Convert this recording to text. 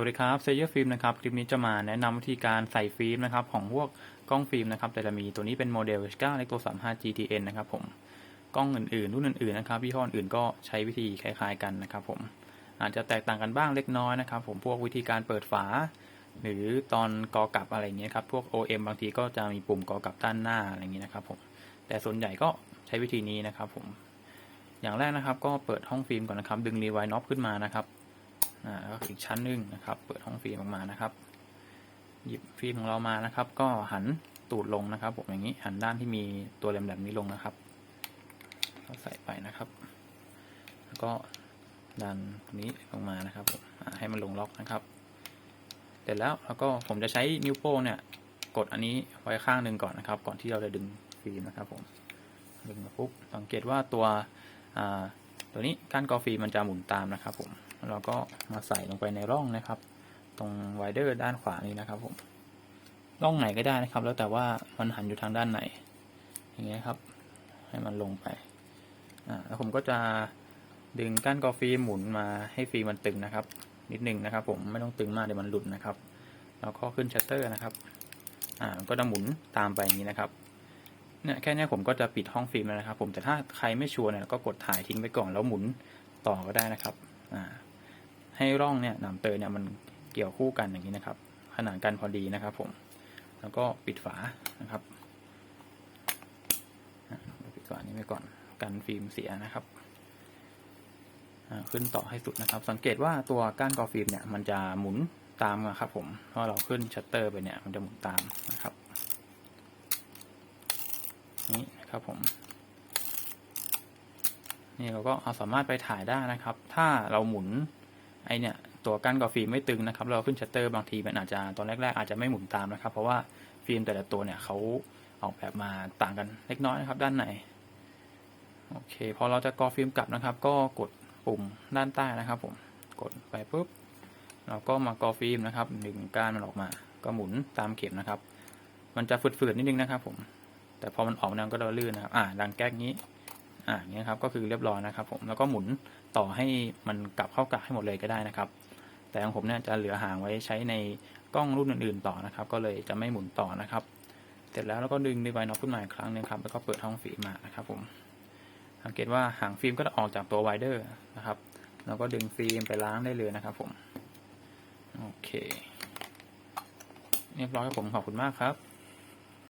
วัสดีครับเซเยอร์ฟิล์มนะครับ คลิปนี้จะมาแนะนำวิธีการใส่ฟิล์มนะครับของพวกกล้องฟิล์มนะครับแต่ละมีตัวนี้เป็นโมเดล H9 เล็กตัว 35 GTN นะครับผมกล้องอื่นๆ รุ่นอื่นๆนะครับยี่ห้ออื่นก็ใช้วิธีคล้ายๆกันนะครับผมอาจจะแตกต่างกันบ้างเล็กน้อยนะครับผมพวกวิธีการเปิดฝา หรือตอนกอกลับอะไรเงี้ยครับพวก OM บางทีก็จะมีปุ่มกอกลับด้านหน้าอะไรเงี้ยนะครับผมแต่ส่วนใหญ่ก็ใช้วิธีนี้นะครับผมอย่างแรกนะครับก็เปิดห้องฟิล์มก่อนนะครับดึงรีไวน็อปขึ้นมานะครับ แล้วก็อีกชั้นหนึ่งนะครับ เปิดห้องฟิล์มออกมานะครับ หยิบฟิล์มของเรามานะครับ ก็หันตูดลงนะครับผมอย่างนี้หันด้านที่มีตัวแหลมๆนี้ลงนะครับก็ใส่ไปนะครับ แล้วก็ดันตรงนี้ลงมานะครับผมให้มันลงล็อกนะครับ เสร็จแล้วแล้วก็ผมจะใช้นิ้วโป้งเนี่ย กดอันนี้ไว้ข้างหนึ่งก่อนนะครับ ก่อนที่เราจะดึงฟิล์มนะครับผมดึงมาปุ๊บสังเกตว่าตัวอ่าตัวนี้ก้านกอฟิล์มมันจะหมุนตามนะครับผม เราก็มาใส่ลงไปในร่องนะครับ ตรงไวเดอร์ด้านขวานี้นะครับผมร่องไหนก็ได้นะครับ แล้วแต่ว่ามันหันอยู่ทางด้านไหน อย่างเงี้ยครับ ให้มันลงไปอ่าแล้วผมก็จะดึงก้านกอฟิมหมุนมาให้ฟิลมันตึงนะครับ นิดนึงนะครับ ผมไม่ต้องตึงมากเดี๋ยวมันหลุดนะครับแล้วก็ขึ้นชัตเตอร์นะครับอ่าก็จะหมุนตามไปอย่างนี้นะครับเนี่ยแค่นี้ผมก็จะปิดห้องฟิล์มแล้วนะครับ ผมแต่ถ้าใครไม่ชัวร์เนี่ยก็กดถ่ายทิ้งไปก่อนแล้วหมุนต่อก็ได้นะครับ อ่า ให้ร่องเนี่ยหนามเตยเนี่ยมันเกี่ยวคู่กันอย่างนี้นะครับ ขนานกันพอดีนะครับ ผม แล้วก็ปิดฝานะครับปิดฝานี้ไว้ก่อนกันฟิล์มเสียนะครับขึ้นต่อให้สุดนะครับ สังเกตว่าตัวก้านกอฟิล์มเนี่ยมันจะหมุนตามนะครับ ผมเพราะเราขึ้นชัตเตอร์ไปเนี่ยมันจะหมุนตามนะครับนี่นะครับผม นี่เราก็เอาสามารถไปถ่ายได้นะครับ ถ้าเราหมุน ไอเนี่ยตัวกั้นกับฟิล์มไม่ตึงนะครับ เราขึ้นชัตเตอร์บางทีมันอาจจะตอนแรกๆอาจจะไม่หมุนตามนะครับ เพราะว่าฟิล์มแต่ละตัวเนี่ยเขาออกแบบมาต่างกันเล็กน้อยนะครับ ด้านในโอเคพอเราจะกอฟิล์มกลับนะครับ ก็กดปุ่มด้านใต้นะครับ ผมกดไปปุ๊บเราก็มากอฟิล์มนะครับดึงก้านมันออกมา ก็หมุนตามเข็มนะครับ มันจะฝืดๆนิดนึงนะครับ ผม แต่พอมันออกแนวก็จะลื่นนะครับ อ่าดังแก๊กนี้ อ่าอย่างนี้ยครับก็คือเรียบร้อยนะครับ ผมแล้วก็หมุนต่อให้มันกลับเข้ากะให้หมดเลยก็ได้นะครับ แต่ของผมเนี่ยจะเหลือหางไว้ใช้ในกล้องรุ่นอื่นๆต่อนะครับ ก็เลยจะไม่หมุนต่อนะครับ เสร็จแล้วเราก็ดึงดีไวน์น็อปขึ้นมาอีกครั้งหนึงครับแล้วก็เปิดห้องฟิล์มมานะครับ ผมสังเกตว่าหางฟิล์มก็จะออกจากตัวไวเดอร์นะครับแล้วก็ดึงฟิล์มไปล้างได้เลยนะครับ ผม โอเค เรียบร้อยครับผมขอบคุณมากครับ